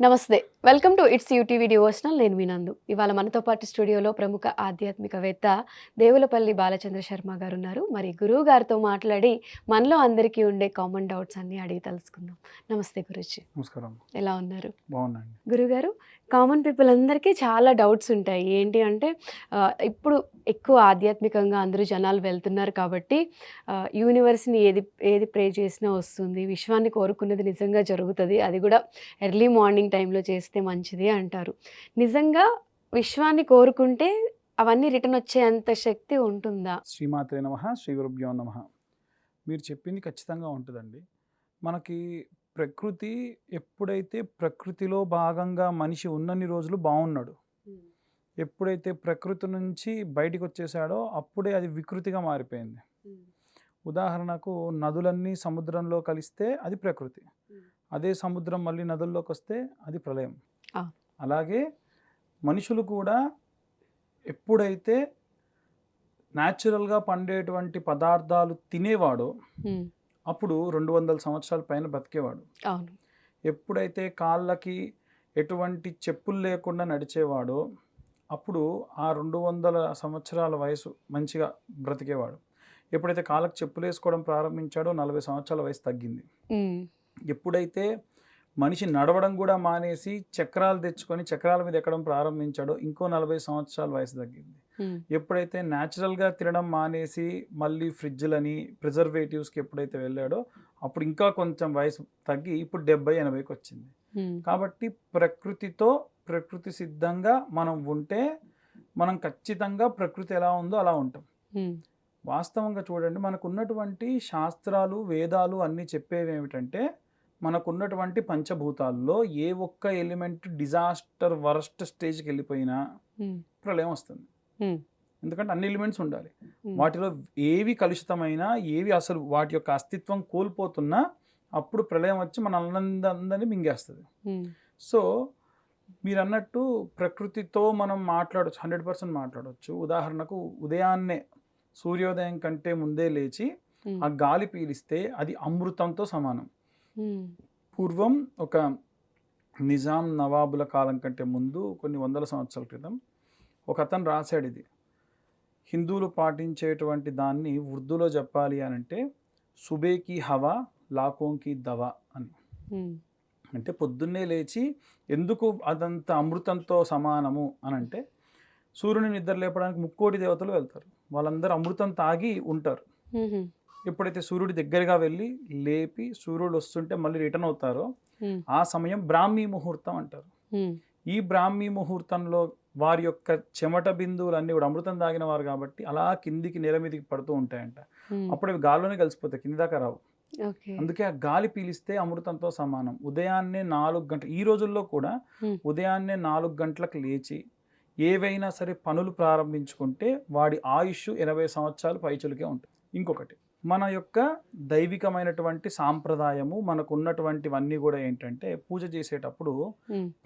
నమస్తే welcome to it's UTV devotional నేను వినందు ఇవాళ మనతో పాటు స్టూడియోలో ప్రముఖ ఆధ్యాత్మికవేత్త దేవులపల్లి బాలచంద్ర శర్మ గారు ఉన్నారు. మరి గురువు గారితో మాట్లాడి మనలో అందరికీ ఉండే కామన్ డౌట్స్ అన్ని అడిగి తెలుసుకుందాం. నమస్తే గురుజీ. నమస్కారం. ఎలా ఉన్నారు? బాగున్నాండి గురుగారు కామన్ పీపుల్ అందరికీ చాలా డౌట్స్ ఉంటాయి. ఏంటి అంటే ఇప్పుడు ఎక్కువ ఆధ్యాత్మికంగా అందరూ జనాలు వెళ్తున్నారు కాబట్టి యూనివర్స్ని ఏది ఏది ప్రే చేసినా వస్తుంది విశ్వాన్ని కోరుకున్నది నిజంగా జరుగుతుంది. అది కూడా ఎర్లీ మార్నింగ్ టైంలో చేస్తే మంచిది అంటారు. నిజంగా విశ్వాన్ని కోరుకుంటే అవన్నీ రిటర్న్ వచ్చే అంత శక్తి ఉంటుందా? శ్రీమాత్రే నమ శ్రీ గురుభ్యో నమ. మీరు చెప్పింది ఖచ్చితంగా ఉంటుందండి. మనకి ప్రకృతి ఎప్పుడైతే ప్రకృతిలో భాగంగా మనిషి ఉన్నన్ని రోజులు బాగున్నాడు ఎప్పుడైతే ప్రకృతి నుంచి బయటికి వచ్చేసాడో అప్పుడే అది వికృతిగా మారిపోయింది. ఉదాహరణకు నదులన్నీ సముద్రంలో కలిస్తే అది ప్రకృతి. అదే సముద్రం మళ్ళీ నదుల్లోకి వస్తే అది ప్రళయం. అలాగే మనుషులు కూడా ఎప్పుడైతే న్యాచురల్గా పండేటువంటి పదార్థాలు తినేవాడో అప్పుడు రెండు వందల సంవత్సరాల పైన బతికేవాడు. ఎప్పుడైతే కాళ్ళకి ఎటువంటి చెప్పులు లేకుండా నడిచేవాడో అప్పుడు ఆ రెండు వందల సంవత్సరాల వయసు మంచిగా బ్రతికేవాడు. ఎప్పుడైతే కాళ్ళకి చెప్పులు వేసుకోవడం ప్రారంభించాడో నలభై సంవత్సరాల వయసు తగ్గింది. ఎప్పుడైతే మనిషి నడవడం కూడా మానేసి చక్రాలు తెచ్చుకొని చక్రాల మీద ఎక్కడం ప్రారంభించాడో ఇంకో నలభై సంవత్సరాల వయసు తగ్గింది. ఎప్పుడైతే న్యాచురల్గా తినడం మానేసి మళ్ళీ ఫ్రిడ్జ్లని ప్రిజర్వేటివ్స్కి ఎప్పుడైతే వెళ్ళాడో అప్పుడు ఇంకా కొంచెం వయసు తగ్గి ఇప్పుడు డెబ్బై ఎనభైకి వచ్చింది. కాబట్టి ప్రకృతితో ప్రకృతి సిద్ధంగా మనం ఉంటే మనం ఖచ్చితంగా ప్రకృతి ఎలా ఉందో అలా ఉంటాం. వాస్తవంగా చూడండి మనకు ఉన్నటువంటి శాస్త్రాలు వేదాలు అన్నీ చెప్పేవి ఏమిటంటే మనకున్నటువంటి పంచభూతాల్లో ఏ ఒక్క ఎలిమెంట్ డిజాస్టర్ వరస్ట్ స్టేజ్కి వెళ్ళిపోయినా ప్రళయం వస్తుంది. ఎందుకంటే అన్ని ఎలిమెంట్స్ ఉండాలి. వాటిలో ఏవి కలుషితమైనా ఏవి అసలు వాటి యొక్క అస్తిత్వం కోల్పోతున్నా అప్పుడు ప్రళయం వచ్చి మన అందరినీ మింగేస్తుంది. సో మీరు అన్నట్టు ప్రకృతితో మనం మాట్లాడవచ్చు హండ్రెడ్ పర్సెంట్ మాట్లాడవచ్చు ఉదాహరణకు ఉదయాన్నే సూర్యోదయం కంటే ముందే లేచి ఆ గాలి పీలిస్తే అది అమృతంతో సమానం. పూర్వం ఒక నిజాం నవాబుల కాలం కంటే ముందు కొన్ని వందల సంవత్సరాల క్రితం ఒక అతను రాశాడు ఇది. హిందువులు పాటించేటువంటి దాన్ని ఉర్దూలో చెప్పాలి అని అంటే సుబేకి హవా లాకోంకి దవా అని. అంటే పొద్దున్నే లేచి ఎందుకు అదంత అమృతంతో సమానము అని అంటే సూర్యుని నిద్ర లేపడానికి ముక్కోటి దేవతలు వెళ్తారు. వాళ్ళందరూ అమృతం తాగి ఉంటారు. ఎప్పుడైతే సూర్యుడి దగ్గరగా వెళ్ళి లేపి సూర్యుడు వస్తుంటే మళ్ళీ రిటర్న్ అవుతారో ఆ సమయం బ్రాహ్మీ ముహూర్తం అంటారు. ఈ బ్రాహ్మీ ముహూర్తంలో వారి యొక్క చెమట బిందువులు అన్నీ కూడా అమృతం తాగిన వారు కాబట్టి అలా కిందికి నేల మీదకి పడుతూ ఉంటాయంట. అప్పుడు అవి గాల్లోనే కలిసిపోతాయి కింది దాకా రావు. అందుకే ఆ గాలి పీలిస్తే అమృతంతో సమానం. ఉదయాన్నే నాలుగు గంటలు ఈ రోజుల్లో కూడా. ఉదయాన్నే నాలుగు గంటలకు లేచి ఏవైనా సరే పనులు ప్రారంభించుకుంటే వాడి ఆయుష్ ఎనభై సంవత్సరాలు పైచులకే ఉంటుంది. ఇంకొకటి మన యొక్క దైవికమైనటువంటి సాంప్రదాయము మనకు ఉన్నటువంటివన్నీ కూడా ఏంటంటే పూజ చేసేటప్పుడు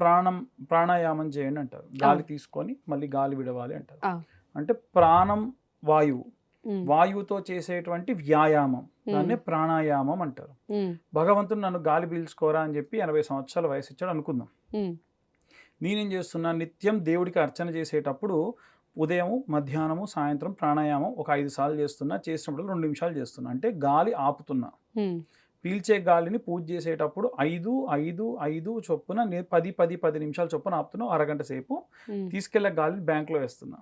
ప్రాణం ప్రాణాయామం చేయండి అంటారు. గాలి తీసుకొని మళ్ళీ గాలి విడవాలి అంటారు. అంటే ప్రాణం వాయువు వాయువుతో చేసేటువంటి వ్యాయామం దాన్నే ప్రాణాయామం అంటారు. భగవంతుడు నన్ను గాలి పీల్చుకోరా అని చెప్పి ఎనభై సంవత్సరాల వయసు ఇచ్చాడు అనుకుందాం. నేనేం చేస్తున్నా నిత్యం దేవుడికి అర్చన చేసేటప్పుడు ఉదయం మధ్యాహ్నము సాయంత్రం ప్రాణాయామం ఒక ఐదు సార్లు చేస్తున్నా చేసినప్పుడు రెండు నిమిషాలు చేస్తున్నా. అంటే గాలి ఆపుతున్నా. పీల్చే గాలిని పూజ చేసేటప్పుడు ఐదు ఐదు ఐదు చొప్పున నే పది పది పది నిమిషాల చొప్పున ఆపుతున్నా అరగంట సేపు. తీసుకెళ్ళే గాలిని బ్యాంక్లో వేస్తున్నా.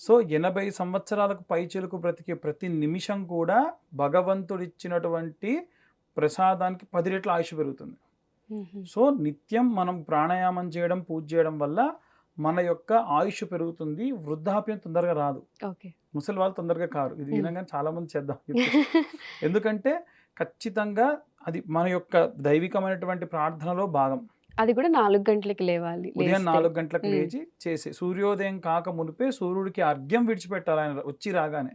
సో ఎనభై సంవత్సరాలకు పైచిలకు బ్రతికే ప్రతి నిమిషం కూడా భగవంతుడిచ్చినటువంటి ప్రసాదానికి పది రెట్ల ఆయుష్ పెరుగుతుంది. సో నిత్యం మనం ప్రాణాయామం చేయడం పూజ చేయడం వల్ల మన యొక్క ఆయుష్ పెరుగుతుంది వృద్ధాప్యం తొందరగా రాదు. ముసలి వాళ్ళు తొందరగా కారు. ఇది. వినగానే చాలా మంది చేద్దాం. ఎందుకంటే ఖచ్చితంగా అది మన యొక్క దైవికమైనటువంటి ప్రార్థనలో భాగం. అది కూడా నాలుగు గంటలకి లేవాలి ఉదయం. నాలుగు గంటలకు. లేచి చేసే. సూర్యోదయం కాక మునిపే సూర్యుడికి అర్ఘ్యం విడిచిపెట్టాలి ఆయన వచ్చి రాగానే.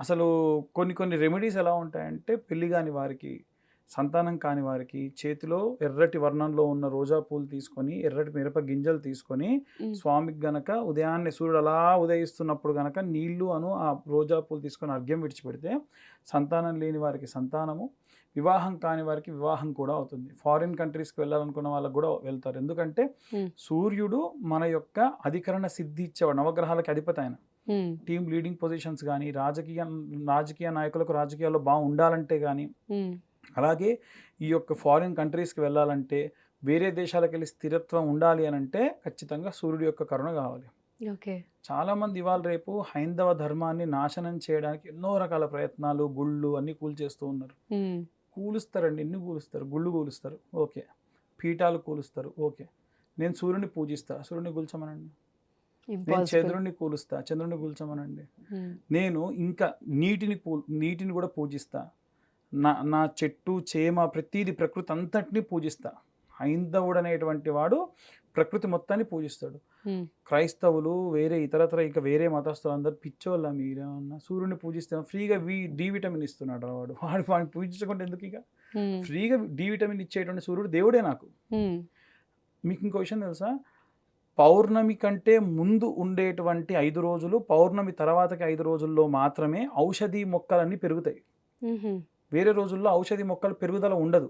అసలు కొన్ని కొన్ని రెమెడీస్ ఎలా ఉంటాయంటే పెళ్ళి కాని వారికి సంతానం కాని వారికి చేతిలో ఎర్రటి వర్ణంలో ఉన్న రోజా పూలు తీసుకొని ఎర్రటి మిరప గింజలు తీసుకొని స్వామికి గనక ఉదయాన్నే సూర్యుడు అలా ఉదయిస్తున్నప్పుడు గనక నీళ్ళు అను ఆ రోజా పూలు తీసుకొని అర్ఘ్యం విడిచిపెడితే సంతానం లేని వారికి సంతానము వివాహం కాని వారికి వివాహం కూడా అవుతుంది ఫారిన్ కంట్రీస్కి వెళ్ళాలనుకున్న వాళ్ళకి కూడా వెళ్తారు ఎందుకంటే. సూర్యుడు మన యొక్క అధికరణ సిద్ధి ఇచ్చేవాడు నవగ్రహాలకు అధిపతి ఆయన. టీమ్ లీడింగ్ పొజిషన్స్ కానీ రాజకీయ రాజకీయ నాయకులకు రాజకీయాల్లో బాగా ఉండాలంటే కానీ. అలాగే ఈ యొక్క ఫారిన్ కంట్రీస్కి వెళ్ళాలంటే వేరే దేశాలకు వెళ్ళి స్థిరత్వం ఉండాలి అని అంటే ఖచ్చితంగా సూర్యుడి యొక్క కరుణ కావాలి. ఓకే. చాలామంది ఇవాళ రేపు హైందవ ధర్మాన్ని నాశనం చేయడానికి ఎన్నో రకాల ప్రయత్నాలు గుళ్ళు అన్నీ కూల్చేస్తూ ఉన్నారు. కూలుస్తారండి. ఎన్ని కూలుస్తారు? గుళ్ళు కూలుస్తారు. ఓకే. పీఠాలు కూలుస్తారు. ఓకే. నేను సూర్యుని పూజిస్తా. సూర్యుని కూల్చమనండి. నేను. చంద్రుడిని కూలుస్తా. చంద్రుడిని కూల్చమనండి. నేను ఇంకా నీటిని నీటిని కూడా పూజిస్తా. నా నా చెట్టు చేమ ప్రతిదీ ప్రకృతి అంతటినీ పూజిస్తా హైందవుడు అనేటువంటి వాడు ప్రకృతి మొత్తాన్ని పూజిస్తాడు. క్రైస్తవులు వేరే ఇతరత్ర ఇంకా వేరే మతస్థులు అందరు పిచ్చోళ్ళ మీరేమన్నా సూర్యుని పూజిస్తే ఫ్రీగా వి డి విటమిన్ ఇస్తున్నాడు వాడు వాడు వాడిని పూజించకుండా ఎందుకు ఇక. ఫ్రీగా డి విటమిన్ ఇచ్చేటువంటి సూర్యుడు దేవుడే నాకు. మీకు ఇంకో విషయం తెలుసా పౌర్ణమి కంటే ముందు ఉండేటువంటి ఐదు రోజులు పౌర్ణమి తర్వాతకి ఐదు రోజుల్లో మాత్రమే ఔషధి మొక్కలన్నీ పెరుగుతాయి. వేరే రోజుల్లో ఔషధి మొక్కలు పెరుగుదల ఉండదు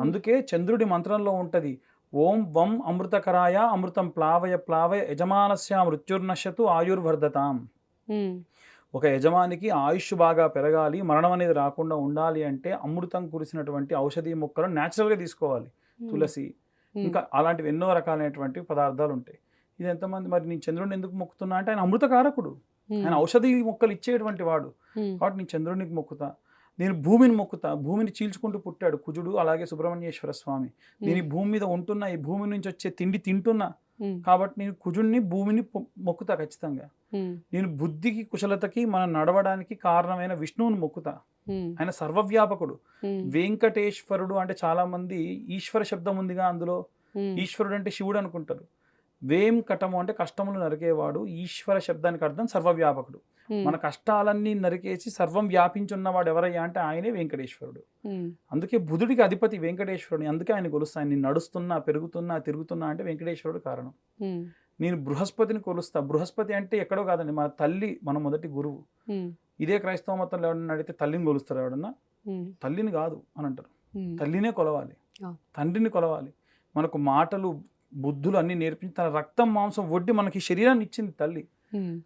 అందుకే చంద్రుడి మంత్రంలో ఉంటది ఓం వం అమృతకరాయ అమృతం ప్లావయ ప్లావయ యజమానస్య మృత్యుర్నశతు ఆయుర్వర్ధతాం. ఒక యజమానికి ఆయుష్ బాగా పెరగాలి మరణం అనేది రాకుండా ఉండాలి అంటే అమృతం కురిసినటువంటి ఔషధి మొక్కలను న్యాచురల్గా తీసుకోవాలి. తులసి. ఇంకా అలాంటివి ఎన్నో రకాలైనటువంటి పదార్థాలు ఉంటాయి ఇది ఎంతమంది మరి నేను చంద్రుడిని ఎందుకు మొక్కుతున్నా అంటే ఆయన అమృతకారకుడు. ఆయన ఔషధి మొక్కలు ఇచ్చేటువంటి వాడు. కాబట్టి నేను చంద్రునికి మొక్కుతా నేను భూమిని మొక్కుతా భూమిని చీల్చుకుంటూ పుట్టాడు కుజుడు అలాగే సుబ్రహ్మణ్యేశ్వర స్వామి నేను ఈ భూమి మీద ఉంటున్నా ఈ భూమి నుంచి వచ్చే తిండి తింటున్నా. కాబట్టి నేను కుజుడిని భూమిని మొక్కుతా ఖచ్చితంగా. నేను బుద్ధికి కుశలతకి మనం నడవడానికి కారణమైన విష్ణువుని మొక్కుతా. ఆయన సర్వవ్యాపకుడు. వెంకటేశ్వరుడు అంటే చాలా మంది ఈశ్వర శబ్దం ఉందిగా అందులో. ఈశ్వరుడు అంటే శివుడు అనుకుంటారు వేం కటము అంటే కష్టములు నరికేవాడు ఈశ్వర శబ్దానికి అర్థం సర్వవ్యాపకుడు. మన కష్టాలన్నీ నరికేసి సర్వం వ్యాపించున్నవాడు ఎవరయ్యా అంటే ఆయనే వెంకటేశ్వరుడు. అందుకే బుధుడికి అధిపతి వెంకటేశ్వరుడు అందుకే ఆయన కొలుస్తాను నేను నడుస్తున్నా పెరుగుతున్నా తిరుగుతున్నా అంటే వెంకటేశ్వరుడు కారణం. నేను బృహస్పతిని కొలుస్తా బృహస్పతి అంటే ఎక్కడో కాదండి మన తల్లి మన మొదటి గురువు. ఇదే క్రైస్తవ మతంలో ఎవరన్నా అడిగితే తల్లిని కొలుస్తారు ఎవడన్నా. తల్లిని కాదు అని అంటారు. తల్లినే కొలవాలి. తండ్రిని కొలవాలి మనకు మాటలు బుద్ధులు అన్నీ నేర్పించి తన రక్తం మాంసం వడ్డి మనకి శరీరాన్ని ఇచ్చింది తల్లి.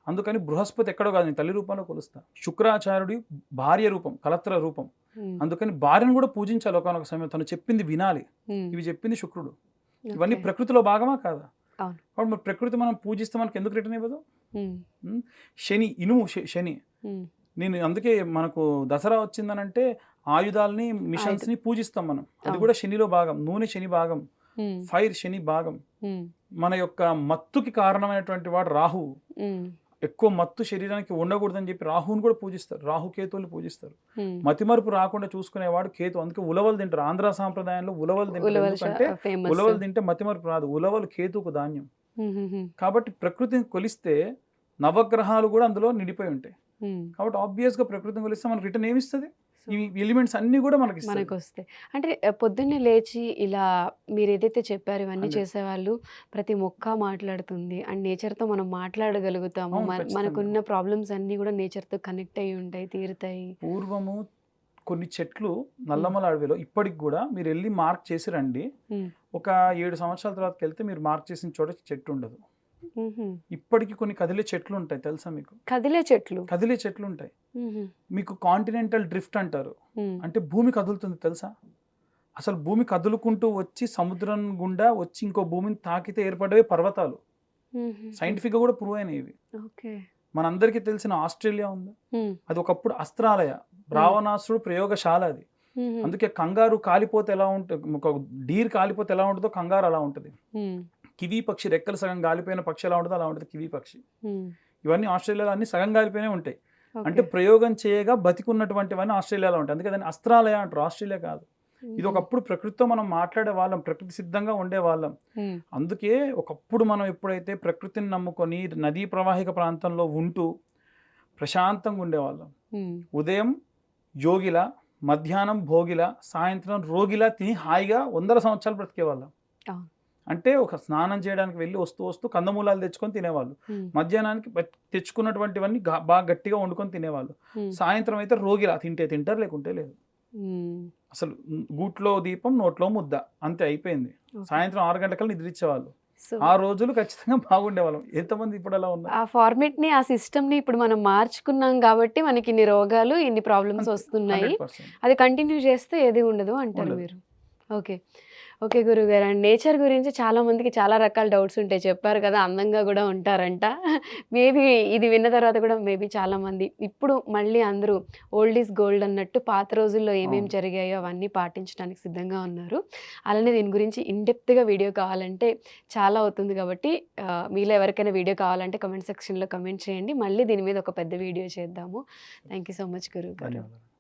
అందుకని బృహస్పతి ఎక్కడో కాదు నేను తల్లి రూపంలో కొలుస్తా శుక్రాచార్యుడి భార్య రూపం కలత్ర రూపం. అందుకని భార్యను కూడా పూజించాలి ఒకనొక సమయం తను చెప్పింది వినాలి. ఇవి చెప్పింది శుక్రుడు ఇవన్నీ. ప్రకృతిలో భాగమా కాదా. కాబట్టి మరి ప్రకృతి మనం పూజిస్తే మనకి ఎందుకు రిటర్న్ ఇవ్వదు. శని ఇనుము శని. నేను అందుకే మనకు దసరా వచ్చిందనంటే ఆయుధాలని మిషన్స్ని పూజిస్తాం మనం అది. కూడా శనిలో భాగం నూనె శని భాగం. ఫైర్ శని భాగం. మన యొక్క మత్తుకి కారణమైనటువంటి వాడు రాహు. ఎక్కువ మత్తు శరీరానికి ఉండకూడదని చెప్పి రాహుని కూడా పూజిస్తారు. రాహు కేతువుని పూజిస్తారు. మతిమరుపు రాకుండా చూసుకునేవాడు కేతు. అందుకే ఉలవలు తింటారు. ఆంధ్ర సాంప్రదాయంలో ఉలవలు తింటారు ఉలవల్ ఎందుకంటే ఫేమస్ ఉలవలు తింటే మతిమరుపు రాదు. ఉలవలు కేతుకు ధాన్యం. కాబట్టి ప్రకృతిని కొలిస్తే నవగ్రహాలు కూడా అందులో నిండిపోయి ఉంటాయి. కాబట్టి ఆబ్వియస్గా ప్రకృతిని కొలిస్తే మనకు రిటర్న్ ఏమిస్తుంది ఈ ఎలిమెంట్స్ అన్నీ కూడా మనకి. మనకు వస్తాయి అంటే పొద్దున్నే లేచి ఇలా మీరు ఏదైతే చెప్పారు ఇవన్నీ. చేసేవాళ్ళు ప్రతి మొక్క మాట్లాడుతుంది అండ్ నేచర్తో మనం మాట్లాడగలుగుతాము. మనకున్న ప్రాబ్లమ్స్ అన్నీ కూడా నేచర్తో కనెక్ట్ అయ్యి ఉంటాయి తీరుతాయి పూర్వము కొన్ని చెట్లు నల్లమల అడవిలో ఇప్పటికి కూడా మీరు వెళ్ళి మార్క్ చేసి రండి. ఒక ఏడు సంవత్సరాల తర్వాత వెళ్తే మీరు మార్క్ చేసిన చోట చెట్టు ఉండదు. ఇప్పటికి కొన్ని కదిలే చెట్లు ఉంటాయి తెలుసా మీకు కదిలే చెట్లు కదిలే చెట్లు ఉంటాయి. మీకు కాంటినెంటల్ డ్రిఫ్ట్ అంటారు. అంటే భూమి కదులుతుంది తెలుసా అసలు భూమి కదులుకుంటూ వచ్చి సముద్రం గుండా వచ్చి ఇంకో భూమిని తాకితే ఏర్పడేవి పర్వతాలు మ్హూ. సైంటిఫిక్గా కూడా ప్రూవ్ అయినాయి ఇవి మనందరికీ తెలిసిన ఆస్ట్రేలియా ఉంది. అది ఒకప్పుడు అస్త్రాలయ రావణాసుడు ప్రయోగశాల అది. అందుకే కంగారు కాలిపోతే ఎలా ఉంటుంది ఒక డీర్ కాలిపోతే ఎలా ఉంటుందో కంగారు అలా ఉంటుంది. కివీ పక్షి రెక్కలు సగం గాలిపోయిన పక్షి ఎలా ఉంటుందో అలా ఉంటుంది కివీ పక్షి. ఇవన్నీ ఆస్ట్రేలియాలో అన్ని సగం గాలిపోయినే ఉంటాయి. అంటే ప్రయోగం చేయగా బతికున్నటువంటివన్నీ ఆస్ట్రేలియాలో ఉంటాయి అందుకే దాన్ని అస్త్రాలయ అంటారు ఆస్ట్రేలియా కాదు ఇది ఒకప్పుడు ప్రకృతితో మనం మాట్లాడే వాళ్ళం ప్రకృతి సిద్ధంగా ఉండే వాళ్ళం మ్. అందుకే ఒకప్పుడు మనం ఎప్పుడైతే ప్రకృతిని నమ్ముకొని నదీ ప్రవాహిక ప్రాంతంలో ఉంటూ ప్రశాంతంగా ఉండేవాళ్ళం. ఉదయం యోగిల మధ్యాహ్నం భోగిల సాయంత్రం రోగిలా తిని హాయిగా వందల సంవత్సరాలు బ్రతికేవాళ్ళం. అంటే ఒక స్నానం చేయడానికి వెళ్ళి వస్తూ వస్తూ కందమూలాలు తెచ్చుకొని తినేవాళ్ళు. మధ్యాహ్నానికి తెచ్చుకున్నటువంటివన్నీ బాగా గట్టిగా వండుకొని తినేవాళ్ళు. సాయంత్రం అయితే రోగిలా తింటే తింటారు లేకుంటే లేదు. అసలు గూట్లో దీపం నోట్లో ముద్ద అంతే అయిపోయింది. సాయంత్రం ఆరు గంటలకల్లా నిద్రించేవాళ్ళు ఆ రోజులు ఖచ్చితంగా బాగుండేవాళ్ళం ఎంతమంది ఇప్పుడు అలా ఉన్నారు ఆ ఫార్మేట్ని ఆ సిస్టమ్ని ఇప్పుడు మనం మార్చుకున్నాం కాబట్టి మనకి ఇన్ని రోగాలు ఇన్ని ప్రాబ్లమ్స్ వస్తున్నాయి 100%. అది కంటిన్యూ చేస్తే ఏది ఉండదు అంటారు. మీరు ఓకే. ఓకే గురువు గారు అండ్ నేచర్ గురించి చాలా మందికి చాలా రకాల డౌట్స్ ఉంటాయి. చెప్పారు కదా అందంగా కూడా ఉంటారంట. మేబీ ఇది విన్న తర్వాత కూడా మేబీ చాలా మంది. ఇప్పుడు మళ్ళీ అందరూ ఓల్డ్ ఈజ్ గోల్డ్ అన్నట్టు పాత రోజుల్లో ఏమేమి అవును. జరిగాయో అవన్నీ పాటించడానికి సిద్ధంగా ఉన్నారు. అలానే దీని గురించి ఇన్డెప్త్గా వీడియో కావాలంటే చాలా అవుతుంది కాబట్టి మీలో ఎవరికైనా వీడియో కావాలంటే కమెంట్ సెక్షన్లో కమెంట్ చేయండి. మళ్ళీ దీని మీద ఒక పెద్ద వీడియో చేద్దాము. థ్యాంక్ యూ సో మచ్ గురువు గారు ధన్యవాదాలు.